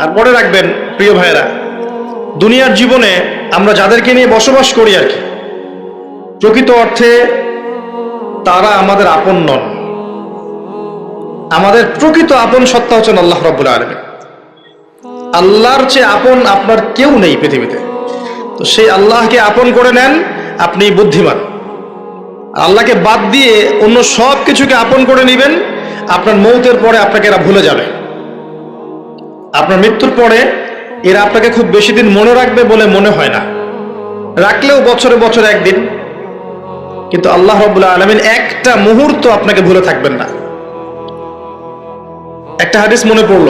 আর মনে রাখবেন, প্রিয় ভাইয়েরা, দুনিয়ার জীবনে আমরা যাদেরকে নিয়ে বসবাস করি আর কি, প্রকৃত অর্থে তারা আমাদের আপন নন। আমাদের প্রকৃত আপন সত্তা হচ্ছেন আল্লাহ রব্বুল আলমী আল্লাহর চেয়ে আপন আপনার কেউ নেই পৃথিবীতে। তো সেই আল্লাহকে আপন করে নেন, আপনি বুদ্ধিমান। আল্লাহকে বাদ দিয়ে অন্য সব কিছুকে আপন করে নেবেন, আপনার মৌতের পরে আপনাকে এরা ভুলে যাবে। আপনার মৃত্যুর পরে এরা আপনাকে খুব বেশি দিন মনে রাখবে বলে মনে হয় না। রাখলেও বছরে বছরে একদিন। কিন্তু আল্লাহ রবুল্লা আলমিন একটা মুহূর্ত আপনাকে ভুলে থাকবেন না। একটা হাদিস মনে পড়ল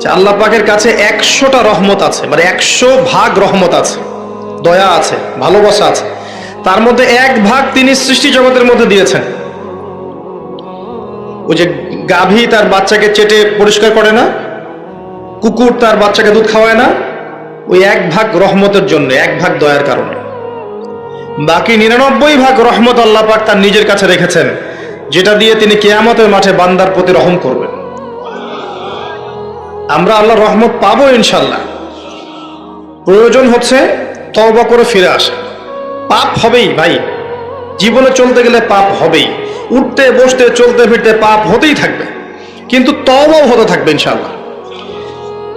যে আল্লাহ পাকের কাছে একশোটা রহমত আছে মানে একশো ভাগ রহমত আছে, দয়া আছে, ভালোবাসা আছে। তার মধ্যে এক ভাগ তিনি সৃষ্টি জগতের মধ্যে দিয়েছেন। ওই যে গাভী তার বাচ্চাকে চেটে পরিষ্কার করে না? কুকুর তার বাচ্চাকে দুধ খাওয়ায় না, ওই এক ভাগ রহমতের জন্য, এক ভাগ দয়ার কারণে। বাকি নিরানব্বই ভাগ রহমত আল্লাহ পাক তার নিজের কাছে রেখেছেন, যেটা দিয়ে তিনি কেয়ামতের মাঠে বান্দার প্রতি রহম করবেন। আমরা আল্লাহ রহমত পাবো ইনশাল্লাহ প্রয়োজন হচ্ছে তওবা করে ফিরে আসা। পাপ হবেই ভাই। জীবনে চলতে গেলে পাপ হবেই। উঠতে, বসতে, চলতে, ফিরতে পাপ হতেই থাকবে। কিন্তু তওবাও হতে থাকবে ইনশাল্লাহ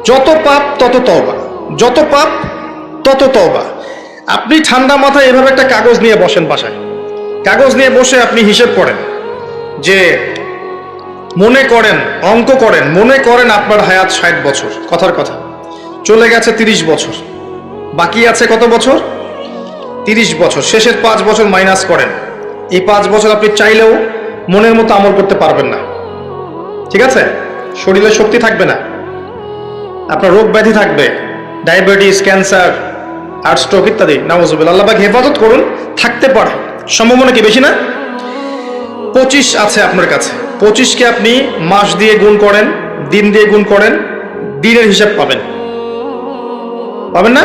যত পাপ, তত তবা যত পাপ, তত তবা আপনি ঠান্ডা মাথায় এভাবে একটা কাগজ নিয়ে বসেন বাসায়। কাগজ নিয়ে বসে আপনি হিসেব করেন যে মনে করেন, অঙ্ক করেন, মনে করেন আপনার হায়াত ষাট বছর। কথার কথা। চলে গেছে তিরিশ বছর। বাকি আছে কত বছর? তিরিশ বছর। শেষের পাঁচ বছর মাইনাস করেন। এই পাঁচ বছর আপনি চাইলেও মনের মতো আমল করতে পারবেন না। ঠিক আছে? শরীরে শক্তি থাকবে না। আপনার রোগ ব্যাধি থাকবে, ডায়াবেটিস, ক্যান্সার আর স্ট্রোক ইত্যাদি। নামাজুবিল আল্লাহ হেফাজত করুন, থাকতে পারে। সম্ভাবনা কি বেশি না? পঁচিশ আছে আপনার কাছে। পঁচিশকে আপনি মাস দিয়ে গুণ করেন, দিন দিয়ে গুণ করেন, দিনের হিসাব পাবেন। পাবেন না?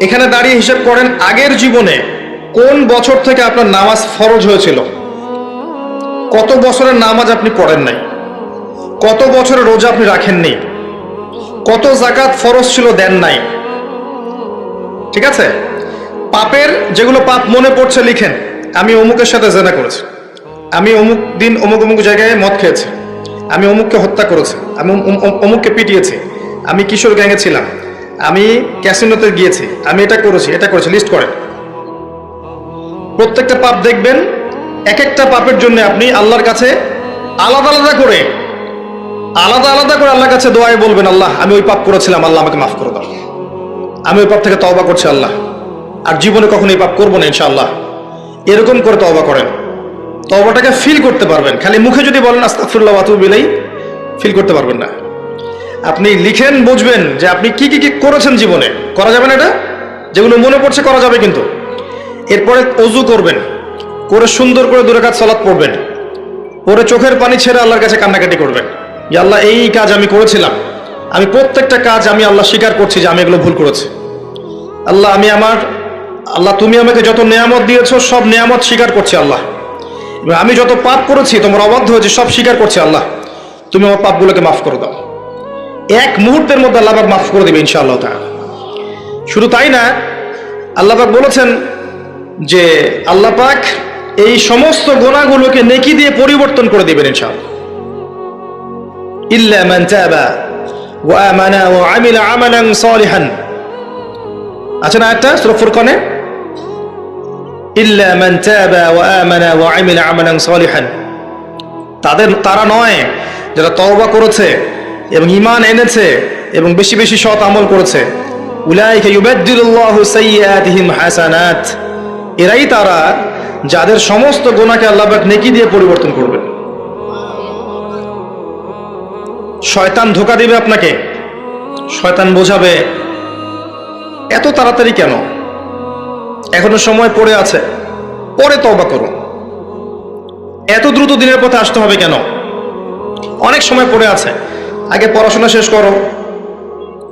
এখানে দাঁড়িয়ে হিসাব করেন, আগের জীবনে কোন বছর থেকে আপনার নামাজ ফরজ হয়েছিল? কত বছরের নামাজ আপনি পড়েন নাই? কত বছরের রোজা আপনি রাখেননি? কত জাকাত ফরজ ছিল দেন নাই। ঠিক আছে? পাপের যেগুলো পাপ মনে পড়ছে লিখেন। আমি অমুকের সাথে জেনা করেছি। আমি অমুক দিন অমুক অমুক জায়গায় মদ খেয়েছি। আমি অমুককে হত্যা করেছি। আমি অম- অম- অমুককে পিটিয়েছি। আমি কিশোর গ্যাংয়ে ছিলাম। আমি ক্যাসিনোতে গিয়েছি। আমি এটা করেছি এটা করেছি। লিস্ট করেন। প্রত্যেকটা পাপ দেখবেন এক একটা পাপের জন্য আপনি আল্লাহর কাছে আলাদা আলাদা করে আলাদা আলাদা করে আল্লাহর কাছে দোয়ায় বলবেন, আল্লাহ, আমি ওই পাপ করেছিলাম, আল্লাহ আমাকে মাফ করে দাও। আমি ওই পাপ থেকে তওবা করছি, আল্লাহ। আর জীবনে কখনো এই পাপ করব না, ইনশাআল্লাহ। এরকম করে তওবা করেন। তওবাটাকে ফিল করতে পারবেন। খালি মুখে যদি বলেন আতুবু ইলাইহি ফিল করতে পারবেন না। আপনি লিখেন, বুঝবেন যে আপনি কি কি কি করেছেন জীবনে। করা যাবে না এটা? যেগুলো মনে পড়ছে, করা যাবে কিন্তু। এরপরে অজু করবেন। করে সুন্দর করে দূরে কাজ সালাত পড়বেন। পরে চোখের পানি ছেড়ে আল্লাহর কাছে কান্নাকাটি করবেন। যে আল্লাহ এই কাজ আমি করেছিলাম। আমি প্রত্যেকটা কাজ আমি আল্লাহ স্বীকার করছি যে আমি এগুলো ভুল করেছি। আল্লাহ, আমি আমার আল্লাহ, তুমি আমাকে যত নিয়ামত দিয়েছ, সব নিয়ামত স্বীকার করছি আল্লাহ। আমি যত পাপ করেছি, তোমার অবাধ্য হয়েছে, সব স্বীকার করছি আল্লাহ। তুমি আমার পাপগুলোকে মাফ করে দাও। এক মুহূর্তের মধ্যে আল্লাহ পাক মাফ করে দেবে ইনশাআল্লাহ তাআলা। শুধু তাই না, আল্লাহ পাক বলেছেন যে আল্লাহ পাক এই সমস্ত গোনাগুলোকে নেকি দিয়ে পরিবর্তন করে দেবেন ইনশাআল্লাহ। তাবা ওয়া আমানা ওয়া আমিলা আমালান সালিহান আছে না একটা সূরা ফুরকানে? তাবা ওয়া আমানা ওয়া আমিলা আমালান সালিহান তাদের, তারা নয় যারা তওবা করেছে এবং ঈমান এনেছে এবং বেশি বেশি সৎ আমল করেছে। উলাইকা ইউবাদদিলুল্লাহু সাইয়্যাতিহিম হাসানাত। এরাই তারা যাদের সমস্ত গুনাহকে আল্লাহ নেকি দিয়ে পরিবর্তন করবেন। শয়তান ধোকা দিবে আপনাকে। শয়তান বোঝাবে, এত তাড়াতাড়ি কেন? এখনও সময় পড়ে আছে। পরে তওবা করুন এত দ্রুত দিনের পথে আসতে হবে কেন? অনেক সময় পড়ে আছে। আগে পড়াশোনা শেষ করো।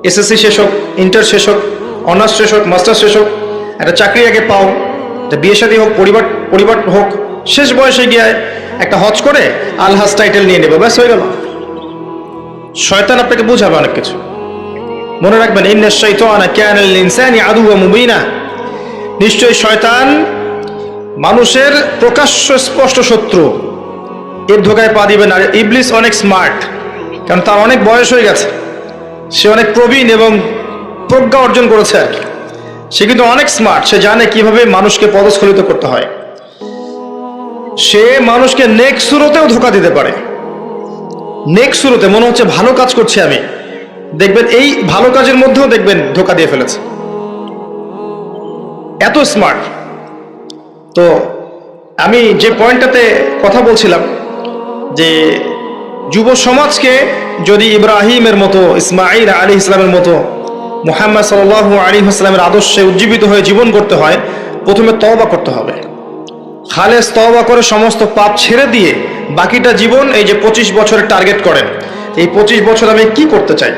এসএসসি শেষ হোক, ইন্টার শেষ হোক, অনার্স শেষ হোক মাস্টার শেষ হোক, একটা চাকরি আগে পাও, একটা বিয়ে শাদী হোক, পরিবার পরিবার হোক, শেষ বয়সে গিয়ে একটা হজ করে আলহাজ টাইটেল নিয়ে নেবে, ব্যাস হয়ে গেল। শয়তান আপনাকে বোঝাবে অনেক কিছু। মনে রাখবেন, ইন্না শাইতানা কানা লিল ইনসানি আদুওয়া মুবিনা। নিশ্চয়ই শয়তান মানুষের প্রকাশ্য স্পষ্ট শত্রু। এর ধোকায় পা দিবেন আর ইবলিস অনেক স্মার্ট, কারণ তার অনেক বয়স হয়ে গেছে। সে অনেক প্রবীণ এবং প্রজ্ঞা অর্জন করেছে আর কি। সে কিন্তু অনেক স্মার্ট, সে জানে কীভাবে মানুষকে পদস্খলিত করতে হয়। সে মানুষকে নেক সুরতেও ধোকা দিতে পারে। নেক শুরুতে মনে হচ্ছে ভালো কাজ করছি আমি। দেখবেন এই ভালো কাজের মধ্যেও দেখবেন ধোকা দিয়ে ফেলেছে। এত স্মার্ট তো আমি যে পয়েন্টটাতে কথা বলছিলাম যে যুব সমাজকে যদি ইব্রাহিমের মতো ইসমাইল আলী ইসলামের মতো, মোহাম্মদ সাল আলী ইসলামের আদর্শে উজ্জীবিত হয়ে জীবন করতে হয়, প্রথমে তওবা করতে হবে। খালেস তওবা করে সমস্ত পাপ ছেড়ে দিয়ে বাকিটা জীবন এই যে পঁচিশ বছরের টার্গেট করেন। এই পঁচিশ বছর আমি কি করতে চাই?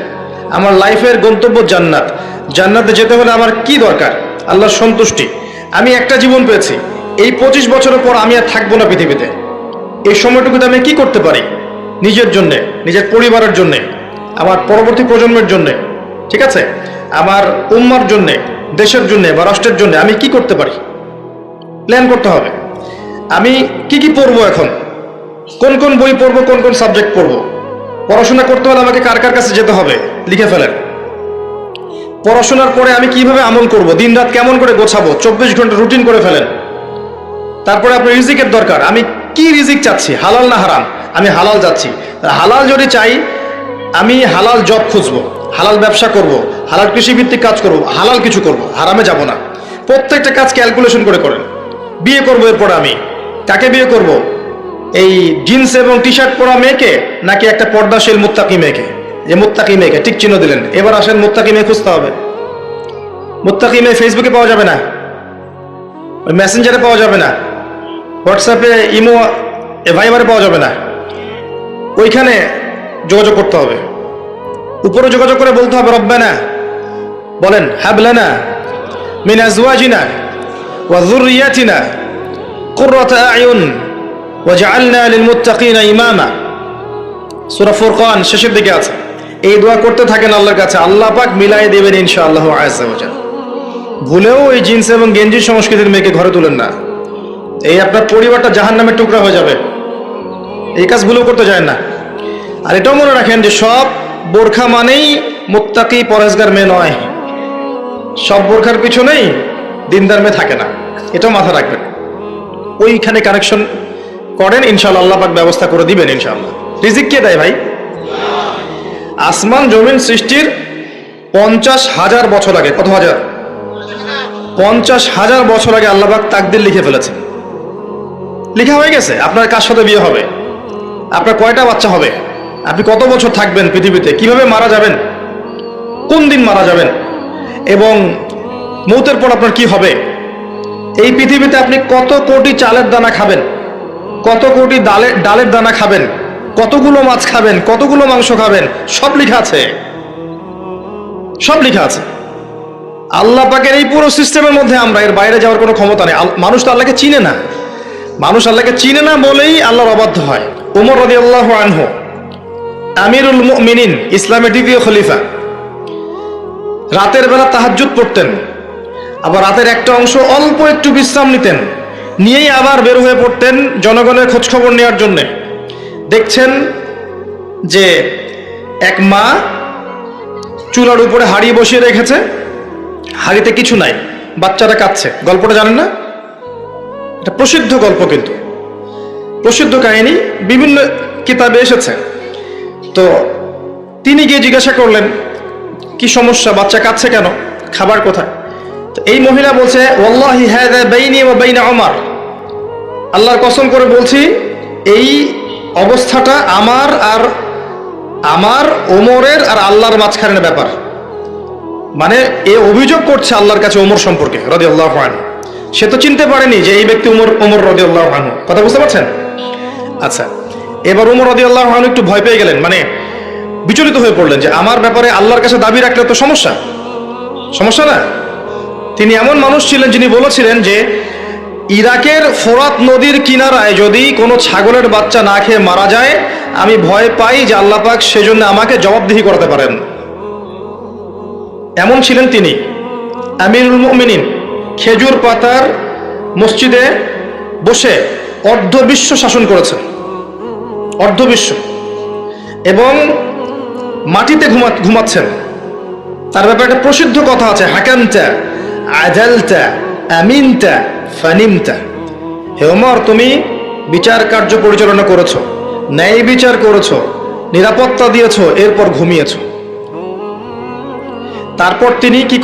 আমার লাইফের গন্তব্য জান্নাত। জান্নাতে যেতে হলে আমার কি দরকার? আল্লাহর সন্তুষ্টি। আমি একটা জীবন পেয়েছি। এই পঁচিশ বছরের পর আমি আর থাকব না পৃথিবীতে। এই সময়টুকুতে আমি কি করতে পারি? নিজের জন্যে, নিজের পরিবারের জন্যে, আমার পরবর্তী প্রজন্মের জন্যে, ঠিক আছে? আমার উম্মার জন্যে, দেশের জন্যে বা রাষ্ট্রের জন্যে আমি কি করতে পারি? প্ল্যান করতে হবে। আমি কি কি পড়ব এখন? কোন কোন বই পড়ব, কোন কোন সাবজেক্ট পড়ব? পড়াশোনা করতে হলে আমাকে কার কার কাছে যেতে হবে? লিখে ফেলেন। পড়াশোনার পরে আমি কীভাবে আমল করব? দিন রাত কেমন করে গোছাবো? চব্বিশ ঘণ্টা রুটিন করে ফেলেন। তারপরে আপনার রিজিকের দরকার। আমি কি রিজিক চাচ্ছি? হালাল না হারাম? আমি হালাল যাচ্ছি। হালাল যদি চাই, আমি হালাল জব খুঁজবো, হালাল ব্যবসা করব, হালাল কৃষিভিত্তিক কাজ করব, হালাল কিছু করব, হারামে যাব না। প্রত্যেকটা কাজ ক্যালকুলেশন করে করেন। বিয়ে করব এরপরে আমি। কাকে বিয়ে করব? এই জিন্স এবং টি শার্ট পরা মেয়েকে নাকি একটা পর্দাশীল মুত্তাকি মেয়েকে? যে মুত্তাকি মেয়েকে, ঠিক চিহ্ন দিলেন। এবার আসেন মুত্তাকি মেয়ে খুঁজতে হবে। মুত্তাকি মেয়ে ফেসবুকে পাওয়া যাবে না। ওই মেসেঞ্জারে পাওয়া যাবে না। হোয়াটসঅ্যাপে ইমো ভাইবারে পাওয়া যাবে না। ওইখানে যোগাযোগ করতে হবে। উপরে যোগাযোগ করে বলতে হবে, রব্বানা, বলেন, হাবলানা মিন আজওয়াজিনা কুররাতা আয়ুন ওয়াজআলনা লিলমুত্তাকিনা ইমামা। সূরা ফুরকান শেষের দিকে আছে। এই দোয়া করতে থাকেন আল্লাহর কাছে। আল্লাহ পাক মিলাই দেবেন ইনশাআল্লাহ ওয়া ভুলেও এই জিন্স এবং গেঞ্জি সংস্কৃতির মেয়েকে ঘরে তুলেন না। এই আপনার পরিবারটা জাহান নামের টুকরা হয়ে যাবে। এই কাজ ভুলেও করতে যায় না। আর এটাও মনে রাখেন যে সব বোরখা মানেই মুত্তাকি পরেজগার মেয়ে নয়। সব বোরখার পিছনেই দিনদার মেয়ে থাকে না। এটাও মাথা রাখবেন। ওইখানে কানেকশন করেন ইনশাল্লাহ আল্লাহ পাক ব্যবস্থা করে দিবেন ইনশাল্লাহ রিজিক কে দেয় ভাই? আসমান জমিন সৃষ্টির পঞ্চাশ হাজার বছর আগে, কত হাজার? পঞ্চাশ হাজার বছর আগে আল্লাহবাক তাকদির লিখে ফেলেছেন। লিখা হয়ে গেছে, আপনার কার সাথে বিয়ে হবে? আপনার কয়টা বাচ্চা হবে? আপনি কত বছর থাকবেন পৃথিবীতে? কীভাবে মারা যাবেন? কোন দিন মারা যাবেন? এবং মৌতের পর আপনার কি হবে? এই পৃথিবীতে আপনি কত কোটি চালের দানা খাবেন? কত কোটি ডালের ডালের দানা খাবেন? কতগুলো মাছ খাবেন? কতগুলো মাংস খাবেন? সব লেখা আছে। সব লেখা আছে। আল্লাহ পাকের এই পুরো সিস্টেমের মধ্যে আমরা, এর বাইরে যাওয়ার কোনো ক্ষমতা নেই। মানুষ তো আল্লাহকে চিনে না। মানুষ আল্লাহকে চিনে না বলেই আল্লাহর অবাধ্য হয়। উমর রদি আল্লাহ আনহু, আমিরুল মিনিন ইসলামের দ্বিতীয় খলিফা। রাতের বেলা তাহাজ্জুদ পড়তেন। আবার রাতের একটা অংশ অল্প একটু বিশ্রাম নিতেন। নিয়েই আবার বের হয়ে পড়তেন জনগণের খোঁজখবর নেওয়ার জন্যে। দেখছেন যে এক মা চুলার উপরে হাড়ি বসিয়ে রেখেছে। হাড়িতে কিছু নাই, বাচ্চারা কাঁদছে। গল্পটা জানেন না? এটা প্রসিদ্ধ গল্প কিন্তু। প্রসিদ্ধ কাহিনী বিভিন্ন কিতাবে এসেছে। তো তিনি গিয়ে জিজ্ঞাসা করলেন, কি সমস্যা? বাচ্চা কাঁদছে কেন? খাবার কোথায়? তো এই মহিলা বলছে ওমর আল্লাহর কসম করে বলছি, এই অবস্থাটা আমার আর আমার ওমরের আর আল্লাহর মাঝখানের ব্যাপার। মানে এ অভিযোগ করছে আল্লাহর কাছে ওমর সম্পর্কে রদি আল্লাহ সে তো চিনতে পারেনি যে এই ব্যক্তি উমর ওমর রদি আল্লাহ কথা বুঝতে পারছেন? আচ্ছা এবার উমর রদি আল্লাহ একটু ভয় পেয়ে গেলেন। মানে বিচলিত হয়ে পড়লেন যে, আমার ব্যাপারে আল্লাহর কাছে দাবি রাখলে তো সমস্যা। সমস্যা না? তিনি এমন মানুষ ছিলেন যিনি বলেছিলেন যে, ইরাকের ফোরাত নদীর কিনারায় যদি কোনো ছাগলের বাচ্চা না খেয়ে মারা যায়, আমি ভয় পাই যে আল্লাহ পাক সেজন্য আমাকে জবাবদিহি করতে পারেন। এমন ছিলেন তিনি। আমিরুল মুমিনিন খেজুর পাতার মসজিদে বসে অর্ধবিশ্ব শাসন করেছেন। অর্ধবিশ্ব। এবং মাটিতে ঘুমা, ঘুমাচ্ছেন। তার ব্যাপারে একটা প্রসিদ্ধ কথা আছে হাকামটা আজালটা আমিনটা ফানিমটা হে ওমর, তুমি বিচার কার্য পরিচালনা করেছ, ন্যায় বিচার করেছ, নিরাপত্তা দিয়েছ, এরপর ঘুমিয়েছো। তারপর তিনি কি